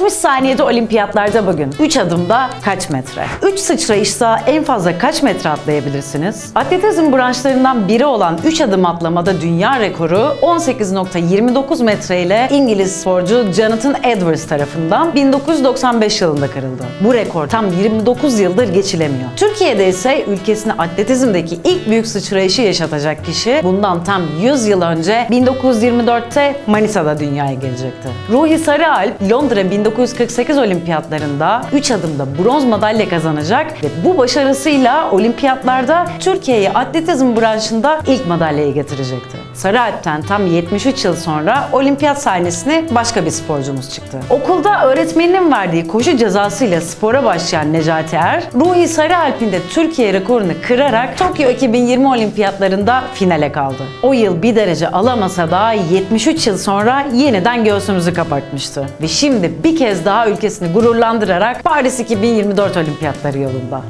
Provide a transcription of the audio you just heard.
60 saniyede olimpiyatlarda bugün 3 adımda kaç metre? 3 sıçrayışta en fazla kaç metre atlayabilirsiniz? Atletizm branşlarından biri olan 3 adım atlamada dünya rekoru 18.29 metre ile İngiliz sporcu Jonathan Edwards tarafından 1995 yılında kırıldı. Bu rekor tam 29 yıldır geçilemiyor. Türkiye'de ise ülkesine atletizmdeki ilk büyük sıçrayışı yaşatacak kişi bundan tam 100 yıl önce 1924'te Manisa'da dünyaya gelecekti. Ruhi Sarıalp Londra 1948 olimpiyatlarında 3 adımda bronz madalya kazanacak ve bu başarısıyla olimpiyatlarda Türkiye'ye atletizm branşında ilk madalyayı getirecekti. Sarıalp'ten tam 73 yıl sonra olimpiyat sahnesine başka bir sporcumuz çıktı. Okulda öğretmeninin verdiği koşu cezasıyla spora başlayan Necati Er, Ruhi Sarıalp'in de Türkiye rekorunu kırarak Tokyo 2020 olimpiyatlarında finale kaldı. O yıl bir derece alamasa da 73 yıl sonra yeniden göğsümüzü kapatmıştı. Ve şimdi bir kez daha ülkesini gururlandırarak Paris 2024 olimpiyatları yolunda.